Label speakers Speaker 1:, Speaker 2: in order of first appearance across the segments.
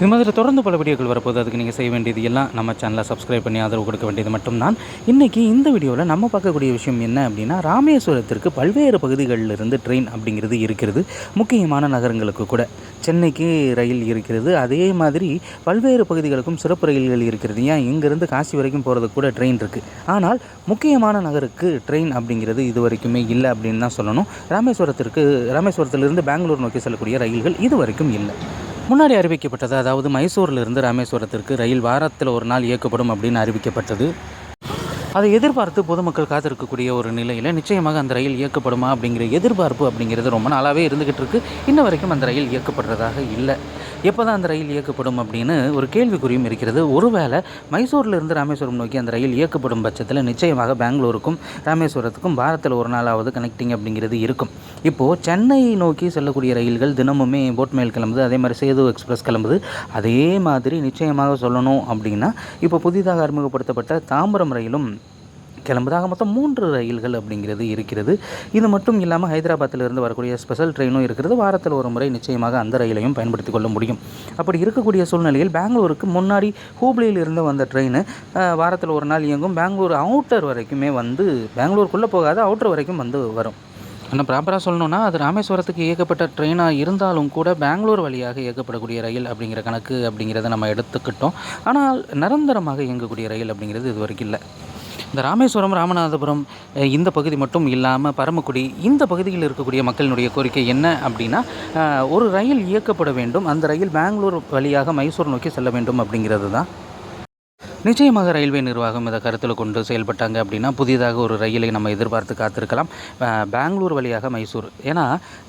Speaker 1: இது மாதிரி தொடர்ந்து பல வீடியோக்கள் வரப்போது அதுக்கு நீங்கள் செய்ய வேண்டியது எல்லாம் நம்ம சேனலை சப்ஸ்கிரைப் பண்ணி ஆதரவு கொடுக்க வேண்டியது மட்டும்தான் இன்றைக்கி இந்த வீடியோவில் நம்ம பார்க்கக்கூடிய விஷயம் என்ன அப்படின்னா ராமேஸ்வரத்திற்கு பல்வேறு பகுதிகளில் இருந்து ட்ரெயின் அப்படிங்கிறது இருக்கிறது. முக்கியமான நகரங்களுக்கு கூட. சென்னைக்கு ரயில் இருக்கிறது. அதே மாதிரி பல்வேறு பகுதிகளுக்கும் சிறப்பு ரயில்கள் இருக்கிறது. ஏன்? இங்கேருந்து காசி வரைக்கும் போகிறது கூட ட்ரெயின் இருக்குது ஆனால் முக்கியமான நகருக்கு ட்ரெயின் அப்படிங்கிறது இது வரைக்குமே இல்லை அப்படின்னு தான் சொல்லணும். ராமேஸ்வரத்திற்கு ராமேஸ்வரத்திலிருந்து பெங்களூர் நோக்கி செல்லக்கூடிய ரயில்கள் இது வரைக்கும் இல்லை. முன்னாடி அறிவிக்கப்பட்டது அதாவது மைசூரிலிருந்து ராமேஸ்வரத்திற்கு ரயில் வாரத்தில் ஒரு நாள் இயக்கப்படும் அப்படின்னு அறிவிக்கப்பட்டது. அதை எதிர்பார்த்து பொதுமக்கள் காத்திருக்கக்கூடிய ஒரு நிலையில் நிச்சயமாக அந்த ரயில் இயக்கப்படுமா அப்படிங்கிற எதிர்பார்ப்பு அப்படிங்கிறது ரொம்ப நாளாகவே இருந்துக்கிட்டு இருக்கு. இன்ன வரைக்கும் அந்த ரயில் இயக்கப்படுறதாக இல்லை. எப்போ தான் அந்த ரயில் இயக்கப்படும் அப்படின்னு ஒரு கேள்விக்குறியும் இருக்கிறது. ஒருவேளை மைசூர்லேருந்து ராமேஸ்வரம் நோக்கி அந்த ரயில் இயக்கப்படும் பட்சத்தில் நிச்சயமாக பெங்களூருக்கும் ராமேஸ்வரத்துக்கும் வாரத்தில் ஒரு நாளாவது கனெக்டிங் அப்படிங்கிறது இருக்கும். இப்போது சென்னை நோக்கி செல்லக்கூடிய ரயில்கள் தினமுமே போட்மேல் கிளம்புது அதே மாதிரி சேது எக்ஸ்பிரஸ் கிளம்புது. அதே மாதிரி நிச்சயமாக சொல்லணும் அப்படின்னா இப்போ புதிதாக அறிமுகப்படுத்தப்பட்ட தாம்பரம் ரயிலும் கிளம்புதாக மொத்தம் மூன்று ரயில்கள் அப்படிங்கிறது இருக்கிறது. இது மட்டும் இல்லாமல் ஹைதராபாத்திலிருந்து வரக்கூடிய ஸ்பெஷல் ட்ரெயினும் இருக்கிறது. வாரத்தில் ஒரு முறை நிச்சயமாக அந்த ரயிலையும் பயன்படுத்தி கொள்ள முடியும். அப்படி இருக்கக்கூடிய சூழ்நிலையில் பெங்களூருக்கு முன்னாடி ஹூப்ளியிலிருந்து வந்த ட்ரெயின் வாரத்தில் ஒரு நாள் இயங்கும். பெங்களூர் அவுட்டர் வரைக்குமே வந்து பெங்களூருக்குள்ளே போகாத அவுட்டர் வரைக்கும் வந்து வரும். ஆனால் ப்ராப்பராக சொல்லணும்னா அது ராமேஸ்வரத்துக்கு இயக்கப்பட்ட ட்ரெயினாக இருந்தாலும் கூட பெங்களூர் வழியாக இயக்கப்படக்கூடிய ரயில் அப்படிங்கிற கணக்கு அப்படிங்கிறத நம்ம எடுத்துக்கிட்டோம். ஆனால் நிரந்தரமாக இயங்கக்கூடிய ரயில் அப்படிங்கிறது இது வரைக்கும் இல்லை. இந்த ராமேஸ்வரம் ராமநாதபுரம் இந்த பகுதி மட்டும் இல்லாமல் பரமக்குடி இந்த பகுதியில் இருக்கக்கூடிய மக்களினுடைய கோரிக்கை என்ன அப்படின்னா ஒரு ரயில் இயக்கப்பட வேண்டும். அந்த ரயில் பெங்களூர் வழியாக மைசூர் நோக்கி செல்ல வேண்டும் அப்படிங்கிறது தான் நிச்சயமாக ரயில்வே நிர்வாகம் இதை கருத்தில் கொண்டு செயல்பட்டாங்க அப்படின்னா புதிதாக ஒரு ரயிலை நம்ம எதிர்பார்த்து காத்திருக்கலாம். பெங்களூர் வழியாக மைசூர். ஏன்னா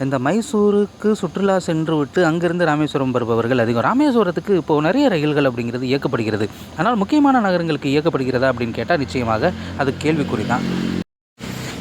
Speaker 1: இந்த மைசூருக்கு சுற்றுலா சென்று விட்டு அங்கிருந்து ராமேஸ்வரம் வருபவர்கள் அதிகம். ராமேஸ்வரத்துக்கு இப்போது நிறைய ரயில்கள் அப்படிங்கிறது இயக்கப்படுகிறது. ஆனால் முக்கியமான நகரங்களுக்கு இயக்கப்படுகிறதா அப்படின்னு கேட்டால் நிச்சயமாக அது கேள்விக்குறி தான்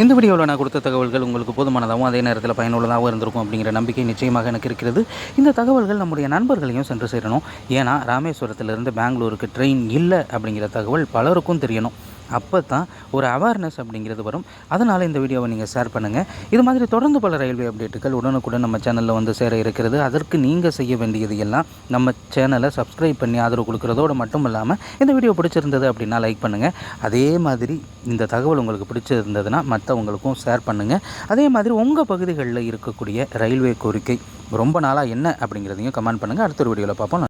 Speaker 1: இந்த வீடியோவில் நான் கொடுத்த தகவல்கள் உங்களுக்கு போதுமானதாகவும் அதே நேரத்தில் பயனுள்ளதாகவும் இருந்திருக்கும் அப்படிங்கிற நம்பிக்கை நிச்சயமாக எனக்கு இருக்கிறது. இந்த தகவல்கள் நம்முடைய நண்பர்களையும் சென்று சேரணும். ஏன்னா ராமேஸ்வரத்திலிருந்து பெங்களூருக்கு ட்ரெயின் இல்லை அப்படிங்கிற தகவல் பலருக்கும் தெரியணும். அப்போ தான் ஒரு அவேர்னஸ் அப்படிங்கிறது வரும். அதனால் இந்த வீடியோவை நீங்கள் ஷேர் பண்ணுங்கள் இது மாதிரி தொடர்ந்து பல ரயில்வே அப்டேட்டுகள் உடனுக்குடன் நம்ம சேனலில் வந்து சேர இருக்கிறது. அதற்கு நீங்கள் செய்ய வேண்டியது எல்லாம் நம்ம சேனலை சப்ஸ்கிரைப் பண்ணி ஆதரவு கொடுக்குறதோடு மட்டும் இல்லாமல் இந்த வீடியோ பிடிச்சிருந்தது அப்படின்னா லைக் பண்ணுங்கள் அதே மாதிரி இந்த தகவல் உங்களுக்கு பிடிச்சிருந்ததுன்னா மற்றவங்களுக்கும் ஷேர் பண்ணுங்கள் அதே மாதிரி உங்கள் பகுதிகளில் இருக்கக்கூடிய ரயில்வே கோரிக்கை ரொம்ப நாளாக என்ன அப்படிங்கிறதையும் கமெண்ட் பண்ணுங்கள் அடுத்த ஒரு வீடியோவில் பார்ப்போம்.